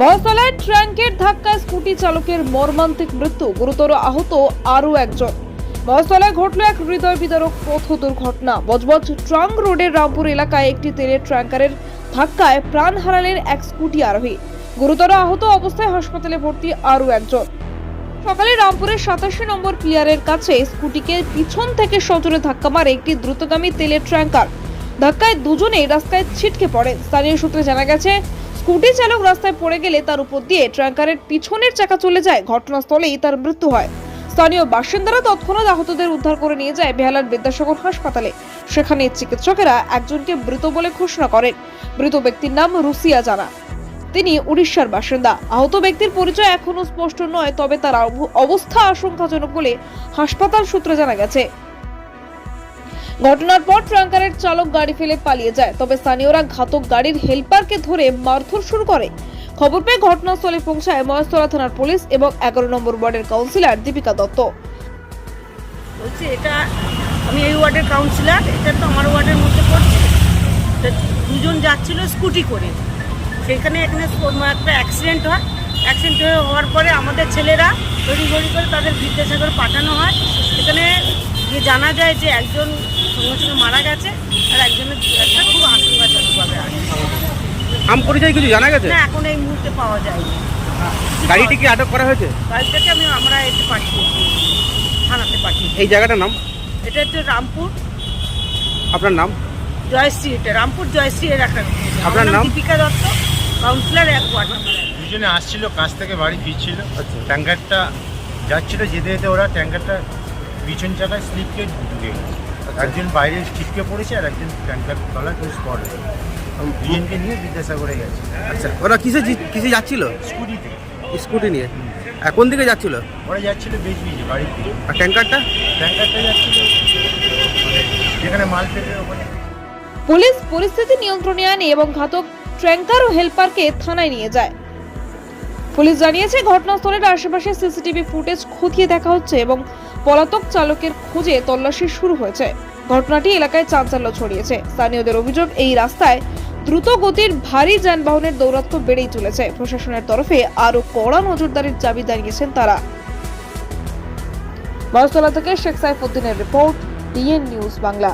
মহাতলায় ট্রাঙ্কের ধাক্কায় স্কুটি চালকের মর্মান্তিক মৃত্যু। গুরুতর আহত আরও একজন। মহাতলায় ঘটল এক হৃদয় বিদারক পথ দুর্ঘটনা। বজবজ ট্রাঙ্ক রোডের রামপুর এলাকায় একটি তেলের ট্রাঙ্কারের ধাক্কায় প্রাণ হারালেন এক স্কুটি আরোহী। গুরুতর আহত অবস্থায় হাসপাতালে ভর্তি আরও একজন। সকালে রামপুরের সাতাশি নম্বর পিয়ারের কাছে স্কুটিকে পিছন থেকে সজোরে ধাক্কা মারে একটি দ্রুতগামী তেলের ট্রাঙ্কার ধাক্কায় দুজনেই রাস্তায় ছিটকে পড়ে। স্থানীয় সূত্রে জানা গেছে স্কুটি চালক রাস্তায় পড়ে গেলে তার উপর দিয়ে ট্রাঙ্কারের পিছনের চাকা চলে যায়। ঘটনাস্থলেই তার মৃত্যু হয়। স্থানীয় বাসিন্দারা তৎক্ষণাৎ আহতদের উদ্ধার করে নিয়ে যায় বেহালার বিদ্যাসাগর হাসপাতালে। সেখানে চিকিৎসকেরা একজনকে মৃত বলে ঘোষণা করেন। মৃত ব্যক্তির নাম রুসিয়া জানা। তিনি উড়িষ্যার বাসিন্দা। আহত ব্যক্তির পরিচয় এখনও স্পষ্ট নয়, তবে তার অবস্থা আশঙ্কাজনক বলে হাসপাতাল সূত্রে জানা গেছে। ঘটনার পর ট্রাঙ্কারের চালক গাড়ি ফেলে পালিয়ে যায়। তবে স্থানীয়রা ঘাতক গাড়ির হেল্পারকে ধরে মারধর শুরু করে। খবর পেয়ে ঘটনাস্থলে পৌঁছায় মহেশতলা থানার পুলিশ এবং এগারো নম্বর ওয়ার্ডের কাউন্সিলর দীপিকা দত্ত। বলছি, এটা আমি এই ওয়ার্ডের কাউন্সিলর, এটা তো আমার ওয়ার্ডের মধ্যে পড়ছে। দুজন যাচ্ছিল স্কুটি করে। সেখানে এখানে একটা অ্যাক্সিডেন্ট হয়। অ্যাক্সিডেন্ট হয়ে হওয়ার পরে আমাদের ছেলেরা ঘড়ি করে তাদের বিদ্যাসাগর পাঠানো হয়। সেখানে গিয়ে জানা যায় যে একজন সঙ্গে সঙ্গে মারা গেছে আর একজনের একটা খুব আশঙ্কাজনকভাবে আছে নাম পরিচয় কিছু জানা গেছে? না এখন এই মুহূর্তে পাওয়া যায়নি। গাড়িটি কি আটক করা হয়েছে? গাড়িটাকে আমি আমরা এতে পাঠিয়েছি থানাতে পাঠিয়েছি। এই জায়গাটার নাম? এটা হচ্ছে রামপুর। আপনার নাম? জয়শ্রী এটা রামপুর জয়শ্রী এর একটা আপনার নাম? দীপিকা দত্ত কাউন্সিলর এক ওয়ার্ড দুজনে আসছিল কাজ থেকে বাড়ি ফিরছিল। আচ্ছা। ট্যাঙ্কারটা যাচ্ছিল যেতে যেতে ওরা ট্যাঙ্কারটা পিছন চাকায় স্লিপ কেট ঢুকে গেছে। একজন বাইরে ছিটকে পড়েছে আর একজন ট্যাঙ্কার তলায় তো স্পট হয়ে দুজনকে নিয়ে বিদ্যাসাগরে গেছে। আচ্ছা ওরা কিসে জি- কিসে যাচ্ছিল? স্কুটিতে। স্কুটি নিয়ে। আর কোন দিকে যাচ্ছিল? ওরা যাচ্ছিল বেশ বিজে বাড়ি ফিরে আর ট্যাঙ্কারটা? ট্যাঙ্কারটা যাচ্ছিল যেখানে মাল পেটে ওখানে পুলিশ পরিস্থিতি নিয়ন্ত্রণে আনে এবং ঘাতক ট্র্যাঙ্কার ও হেল্পারকে থানায় নিয়ে যায়। পুলিশ জানিয়েছে ঘটনাস্থলের আশেপাশে সিসিটিভি ফুটেজ খতিয়ে দেখা হচ্ছে এবং পলাতক চালকের খুঁজে তল্লাশি শুরু হয়েছে। ঘটনাটি এলাকায় চাঞ্চল্য ছড়িয়েছে। স্থানীয়দের অভিযোগ, এই রাস্তায় দ্রুত গতির ভারী যানবাহনের দৌরাত্ম্য বেড়েই চলেছে প্রশাসনের তরফে আরও কড়া নজরদারির দাবি জানিয়েছেন তারা। বাসতলা থেকে শেখ সাইফুদ্দিনের রিপোর্ট, ডিএন নিউজ বাংলা।